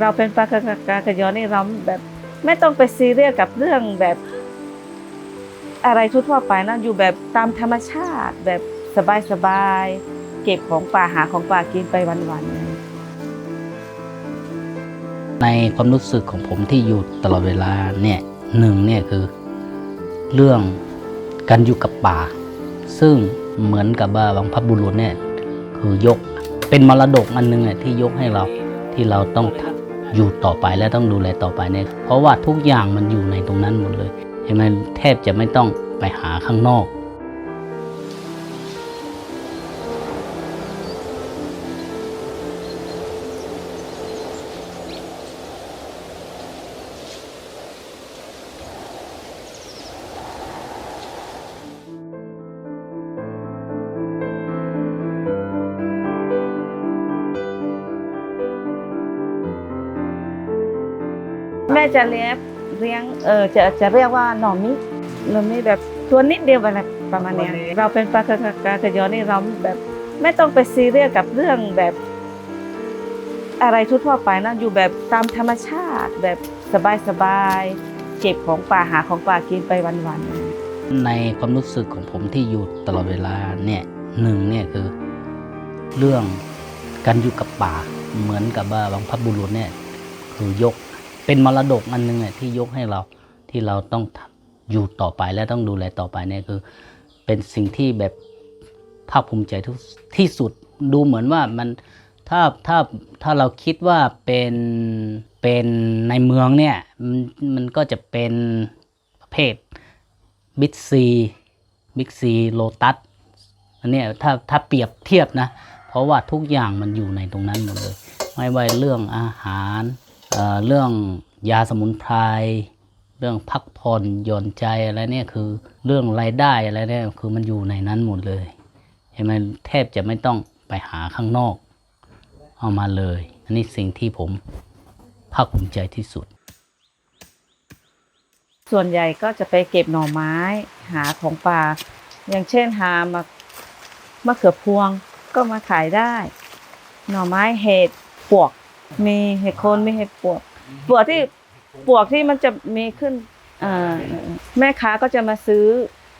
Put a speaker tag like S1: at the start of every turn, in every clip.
S1: เราเป็นปลากระกากระยอนี่เราแบบไม่ต้องไปซีเรียสกับเรื่องแบบอะไรทั่วไปนะอยู่แบบตามธรรมชาติแบบสบายๆเก็บของป่าหาของป่ากินไปวันๆ
S2: ในความรู้สึกของผมที่อยู่ตลอดเวลาเนี่ยหนึ่งเนี่ยคือเรื่องการอยู่กับป่า ซึ่งเหมือนกับว่าบางพบุรุษเนี่ยคือยกเป็นมรดกอันหนึงเนี่ยที่ยกให้เราที่เราต้อง อยู่ต่อไปและต้องดูแลต่อไปเนี่ยเพราะว่าทุกอย่างมันอยู่ในตรงนั้นหมดเลยเห็นไหมแทบจะไม่ต้องไปหาข้างนอก
S1: จะเลี้ยงเลี้ยงเออจะจะเรียกว่าหน่อมิหน่อมิแบบตัวนิดเดียวอะไรประมาณเนี้ยเราเป็นปลากระกากระยอนี่เราแบบไม่ต้องไปซีเรียสกับเรื่องแบบ อะไรทั่วๆไปนะอยู่แบบตามธรรมชาติแบบสบายๆเก็บของป่าหาของป่ากินไปวันๆ
S2: ในความรู้สึกของผมที่อยู่ตลอดเวลาเนี่ยหนึ่งเนี่ยคือ เรื่องการอยู่กับป่าเหมือนกับว่าบางพบุรุษเนี่ยคือยก เป็นมรดกอันหนึงเนี่ยที่ยกให้เราที่เราต้องอยู่ต่อไปและต้องดูแลต่อไปเนี่ยคือ เป็นสิ่งที่แบบภาคภูมิใจทุกที่สุดดูเหมือนว่ามันถ้าถ้าถ้าเราคิดว่าเป็นเป็นในเมืองเนี่ยมันมันก็จะเป็นประเภทบิ๊กซีบิ๊กซีโลตัสอันนี้ถ้าถ้าเปรียบเทียบนะ เพราะว่าทุกอย่างมันอยู่ในตรงนั้นหมดเลย ไม่ว่าเรื่องอาหาร เรื่องยาสมุนไพรเรื่องพักผ่อนหย่อนใจอะไรเนี่ยคือเรื่องรายได้อะไรเนี่ยคือมันอยู่ในนั้นหมดเลยเห็นไหมแทบจะไม่ต้องไปหาข้างนอก เอามาเลย อันนี้สิ่งที่ผมภาคภูมิใจที่สุด
S1: ส่วนใหญ่ก็จะไปเก็บหน่อไม้หาของป่า อย่างเช่นหามามะเขือพวงก็มาขายได้ หน่อไม้เห็ดปวก มีเห็ดโคนมีเห็ดปวกปวกที่ปวกที่มันจะมีขึ้นเอ่อแม่ค้าก็จะมาซื้อ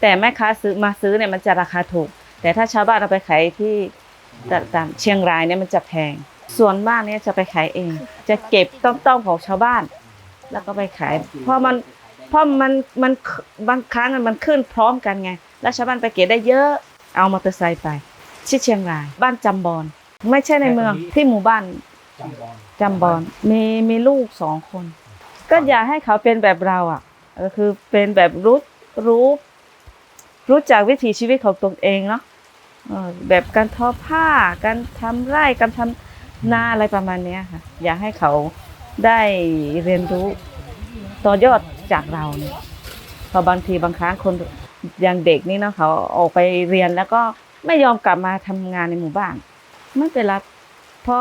S1: แต่แม่ค้าซื้อมาซื้อเนี่ยมันจะราคาถูก แต่ถ้าชาวบ้านเอาไปขายที่ต่างๆเชียงรายเนี่ยมันจะแพง ส่วนมากเนี่ยจะไปขายเอง จะเก็บต้มๆของชาวบ้าน แล้วก็ไปขาย เพราะมันเพราะมันมันบางครั้งมันขึ้นพร้อมกันไง แล้วชาวบ้านไปเก็บได้เยอะเอามอเตอร์ไซค์ไปที่เชียงราย บ้านจำบอนไม่ใช่ในเมืองที่หมู่บ้าน จำบอนมีมีลูกสองคน ก็อยากให้เขาเป็นแบบเราอะก็คือเป็นแบบรู้รู้รู้จักวิถีชีวิตของตนเองเนาะเออแบบการทอผ้า การทำไร่การทำนาอะไรประมาณเนี้ยค่ะ อยากให้เขาได้เรียนรู้ต่อยอดจากเราเนี่ยเพอบางทีบางครั้งคนอย่างเด็กนี่เนาะเขาออกไปเรียนแล้วก็ไม่ยอมกลับมาทำงานในหมู่บ้านไม่เป็นไร พ่อ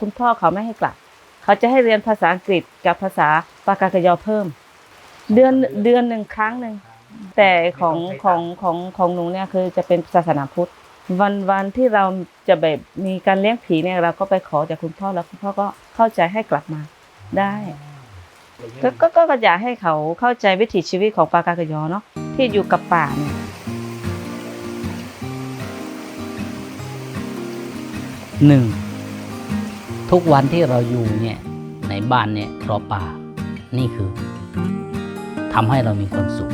S1: คุณพ่อเขาไม่ให้กลับ เขาจะให้เรียนภาษาอังกฤษกับภาษาปากากยอเพิ่ม เดือนเดือนหนึ่งครั้งหนึ่งแต่ของของของของหนูเนี่ยคือจะเป็นศาสนาพุทธ วันวันที่เราจะแบบมีการเลี้ยงผีเนี่ยเราก็ไปขอจากคุณพ่อแล้วคุณพ่อก็เข้าใจให้กลับมาได้ก็ก็ก็อยากให้เขาเข้าใจวิถีชีวิตของปากากยอเนาะที่อยู่กับป่าเนี่ย
S2: หนึ่ง ทุกวันที่เราอยู่เนี่ยในบ้านเนี่ยเพราะป่า นี่คือทำให้เรามีความสุข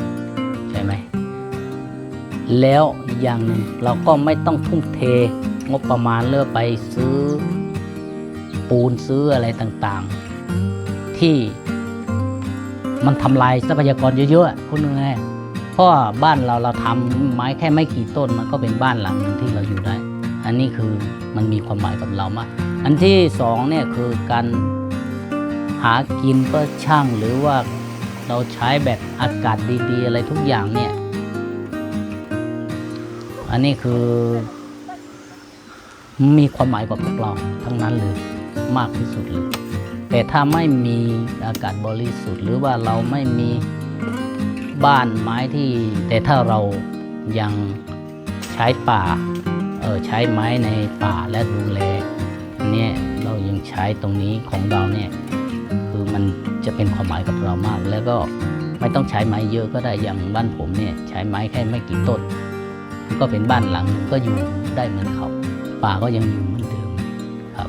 S2: ใช่ไหม แล้วอย่างหนึ่งเราก็ไม่ต้องทุ่มเทงบประมาณเลือไปซื้อ ปูนซื้ออะไรต่างๆ ที่มันทำลายทรัพยากรเยอะๆพูดง่ายๆเพราะบ้านเราเราทำไม้แค่ไม่กี่ต้นมันก็เป็นบ้านหลังหนึ่งที่เราอยู่ได้ อันนี้คือมันมีความหมายกับเรามาก อันที่สองเนี่ยคือการหากินก็ช่างหรือว่าเราใช้แบบอากาศดีๆ อะไรทุกอย่างเนี่ย อันนี้คือ มีความหมายกับพวกเราทั้งนั้นเลยมากที่สุดเลย แต่ถ้าไม่มีอากาศบริสุทธิ์ หรือว่าเราไม่มีบ้านไม้ที่ แต่ถ้าเรายังใช้ป่า ใช้ไม้ในป่าและดูแลอันเนี้ยเรายังยังใช้ตรงนี้ของเราเนี่ยคือมันจะเป็นความหมายกับเรามาก แล้วก็ไม่ต้องใช้ไม้เยอะก็ได้อย่างบ้านผมเนี่ยใช้ไม้แค่ไม่กี่ต้นก็เป็นบ้านหลังหนึ่งก็อยู่ได้เหมือนเขาป่าก็ยังอยู่เหมือนเดิมครับ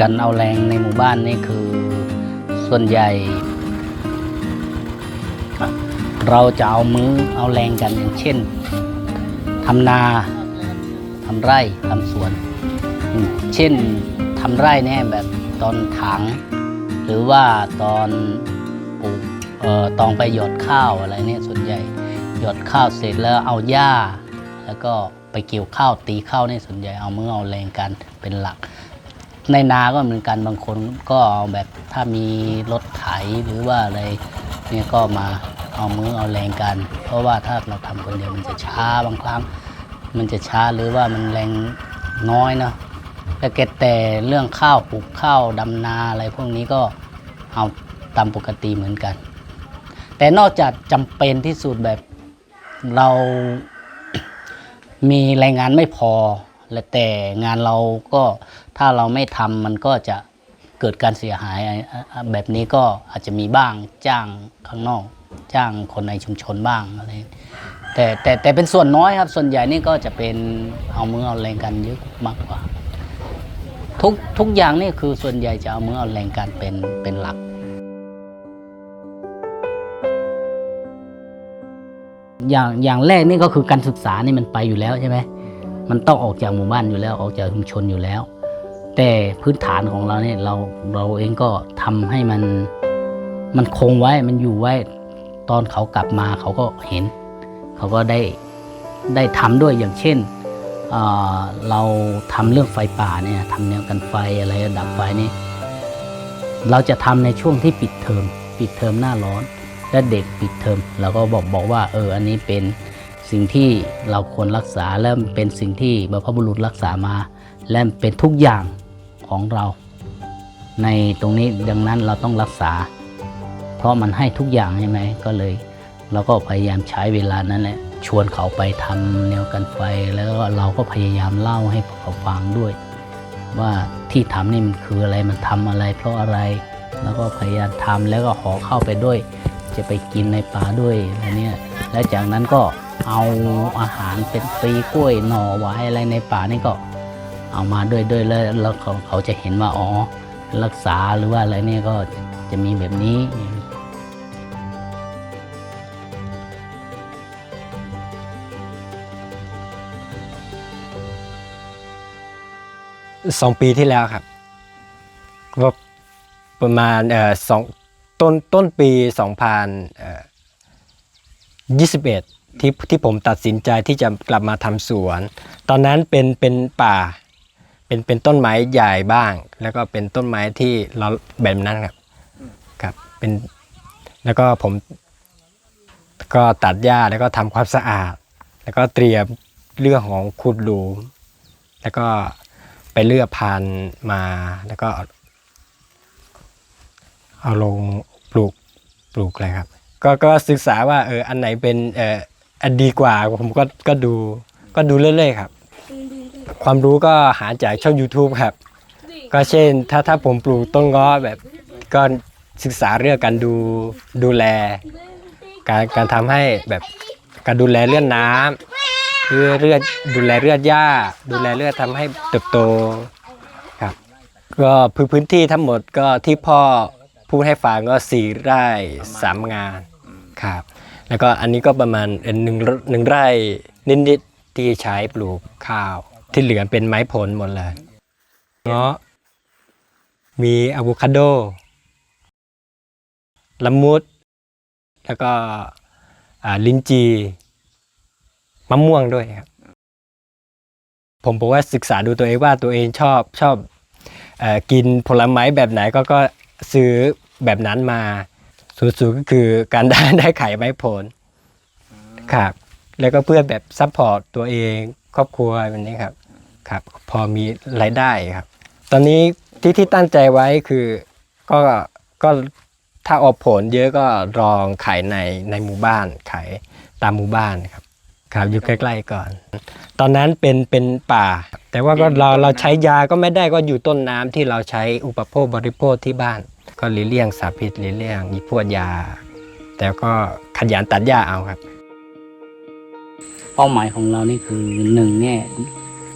S2: การเอาแรงในหมู่บ้านนี่คือส่วนใหญ่ เราจะเอามือเอาแรงกันอย่างเช่นทำนาทำไร่ทำสวน เช่นทำไร่เนี่ยแบบตอนถางหรือว่าตอนปลูกออตอนไปหยอดข้าวอะไรเนี่ยส่วนใหญ่หยอดข้าวเสร็จแล้วเอาหญ้า แล้วก็ไปเกี่ยวข้าวตีข้าวเนี่ยส่วนใหญ่เอามือเอาแรงกันเป็นหลัก ในนาก็เหมือนกันบางคนก็เอาแบบถ้ามีรถไถหรือว่าอะไรเนี่ยก็มาเอามือเอาแรงกัน เพราะว่าถ้าเราทำคนเดียวมันจะช้าบางครั้ง มันจะช้าหรือว่ามันแรงน้อยเนาะแต่เกตแต่เรื่องข้าวปลูกข้าวดำนาอะไรพวกนี้ก็เอาตามปกติเหมือนกัน แต่นอกจากจำเป็นที่สุดแบบเรามีแรงงานไม่พอ และแต่งานเราก็ ถ้าเราไม่ทำมันก็จะเกิดการเสียหายแบบนี้ก็อาจจะมีบ้างจ้างข้างนอก จ้างคนในชุมชนบ้างอะไรแต่แต่แต่เป็นส่วนน้อยครับ ส่วนใหญ่นี่ก็จะเป็นเอามือเอาแรงกันเยอะมากกว่า ทุกทุกอย่างนี่คือส่วนใหญ่จะเอามือเอาแรงกันเป็นเป็นหลัก อย่างอย่างแรกนี่ก็คือการศึกษานี่มันไปอยู่แล้วใช่ไหมมันต้องออกจากหมู่บ้านอยู่แล้วออกจากชุมชนอยู่แล้ว แต่พื้นฐานของเราเนี่ยเราเราเองก็ทำให้มันมันคงไว้มันอยู่ไว้ตอนเขากลับมาเขาก็เห็น เขาก็ได้ได้ทำด้วยอย่างเช่นเเราทำเรื่องไฟป่าเนี่ยทำแนวกันไฟอะไรดับไฟนี่เราจะทำในช่วงที่ปิดเทอมปิดเทอมหน้าร้อน และเด็กปิดเทอมเราก็บอกบอกว่าเอออันนี้เป็นสิ่งที่เราควรรักษาและเป็นสิ่งที่บรรพบุรุษรักษามา และเป็นทุกอย่าง ของเรา ในตรงนี้ดังนั้นเราต้องรักษา เพราะมันให้ทุกอย่างใช่ไหมก็เลยเราก็พยายามใช้เวลานั้นแหละชวนเขาไปทำแนวกันไฟ แล้วเราก็พยายามเล่าให้เขาฟังด้วย ว่าที่ทำนี่มันคืออะไรมันทำอะไร เพราะอะไรแล้วก็พยายามทำแล้วก็ห่อเข้าไปด้วย จะไปกินในป่าด้วยอะไรเนี่ยและจากนั้นก็เอาอาหารเป็นปีกล้วยหน่อไว้อะไรในป่านี่ก็ เอามาด้วยด้วยแล้วแล้วเขาเขาจะเห็นว่าอ๋อรักษาหรือว่าอะไรเนี่ยก็จะมีแบบนี้
S3: สองปีที่แล้วครับก็ประมาณเอ่อสองต้นต้นปีสองพันยี่สิบเอ็ดที่ที่ผมตัดสินใจที่จะกลับมาทำสวน ตอนนั้นเป็นเป็นป่า เป็นเป็นต้นไม้ใหญ่บ้าง แล้วก็เป็นต้นไม้ที่เราแบบนั้นครับครับเป็นแล้วก็ผม ก็ตัดหญ้าแล้วก็ทำความสะอาด แล้วก็เตรียมเรื่องของขุดหลุมแล้วก็ไปเลือกพันธุ์มาแล้วก็ เอาลงปลูกปลูกเลยครับ ก็ก็ศึกษาว่าเอออันไหนเป็นเอออันดีกว่าผมก็ก็ดูก็ดูเรื่อยๆครับ ความรู้ก็หาจากช่อง YouTube ครับ ก็เช่นถ้าถ้าผมปลูกต้นง้อแบบก็ศึกษาเรื่องการดูดูแล การการทำให้แบบการดูแลเรื่องน้ำเรือเลือดดูแลเลือดหญ้า ดูแลเลือดทำให้เติบโตครับ ก็พื้นพื้นที่ทั้งหมดก็ที่พ่อพูดให้ฟังก็สี่ไร่สามงานครับ แล้วก็อันนี้ก็ประมาณเอ่อหนึ่งหนึ่งไร่นิดๆที่ใช้ปลูกข้าว ที่เหลือเป็นไม้ผลหมดเลยเงาะมีอะโวคาโดละมุด แล้วก็ลิ้นจีมะม่วงด้วยครับผมบอกว่าศึกษาดูตัวเองว่าตัวเองชอบชอบออกินผลไม้แบบไหนก็ก็ซื้อแบบนั้นมาสูตรก็คือการได้ได้ไข่ไม้ผลครับแล้วก็เพื่อแบบซัพพอร์ตตัวเองครอบครัวแบบนี้ครับ ครับ พอมีรายได้ครับ ตอนนี้ที่ที่ตั้งใจไว้คือก็ก็ถ้าออกผลเยอะก็ลองขายในในหมู่บ้านขายตามหมู่บ้านครับครับอยู่ใกล้ๆก่อน ตอนนั้นเป็นเป็นป่า แต่ว่าก็เราเราใช้ยาก็ไม่ได้ก็อยู่ต้นน้ำที่เราใช้อุปโภคบริโภคที่บ้าน ก็หลีกเลี่ยงสารพิษหลีกเลี่ยงอีพวกยา แต่ก็ขยันตัดหญ้าเอาครับ
S2: เป้าหมายของเรานี่คือหนึ่งเนี่ย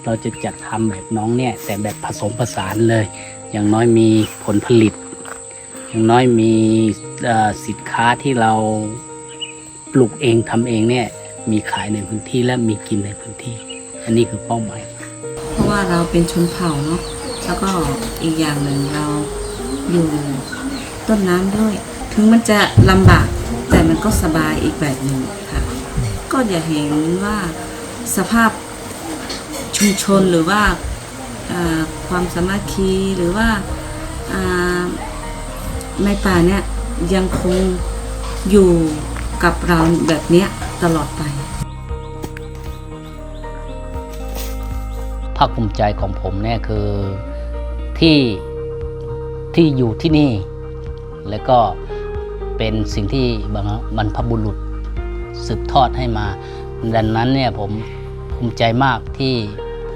S2: เราจะจัดทำแบบน้องเนี่ย แต่แบบผสมผสานเลย อย่างน้อยมีผลผลิต อย่างน้อยมีสินค้าที่เราปลูกเองทำเองเนี่ยมีขายในพื้นที่และมีกินในพื้นที่ อันนี้คือเป้าหมาย
S4: เพราะว่าเราเป็นชนเผ่าเนาะแล้วก็อีกอย่างหนึ่งเราอยู่ต้นน้ำด้วย ถึงมันจะลำบากแต่มันก็สบายอีกแบบหนึ่งค่ะ ก็อย่าเห็นว่าสภาพ ชุมชนหรือว่าความสามัคคีหรือว่าอ่าในป่าเนี่ยยังคงอยู่กับเราแบบนี้ตลอดไป
S2: ภาคภูมิใจของผมเนี่ยคือที่ที่อยู่ที่นี่ แล้วก็เป็นสิ่งที่บรรพบุรุษสืบทอดให้มา ดังนั้นเนี่ยผมภูมิใจมากที่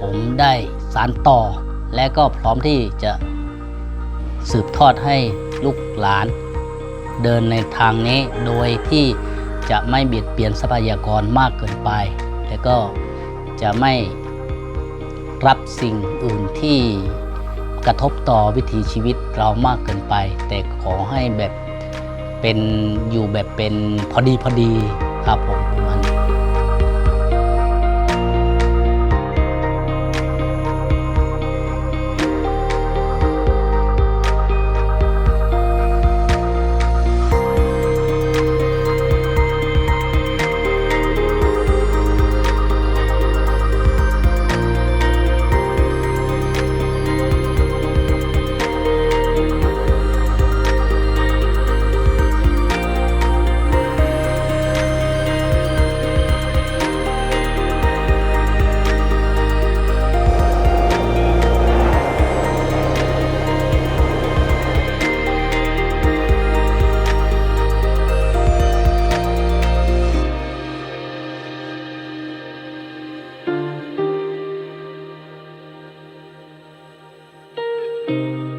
S2: ผมได้สานต่อ และก็พร้อมที่จะสืบทอดให้ลูกหลาน เดินในทางนี้โดยที่จะไม่เบียดเบียนทรัพยากรมากเกินไป และก็จะไม่รับสิ่งอื่นที่กระทบต่อวิถีชีวิตเรามากเกินไป แต่ขอให้แบบเป็นอยู่แบบเป็นพอดีพอดีครับผมประมาณ Thank you.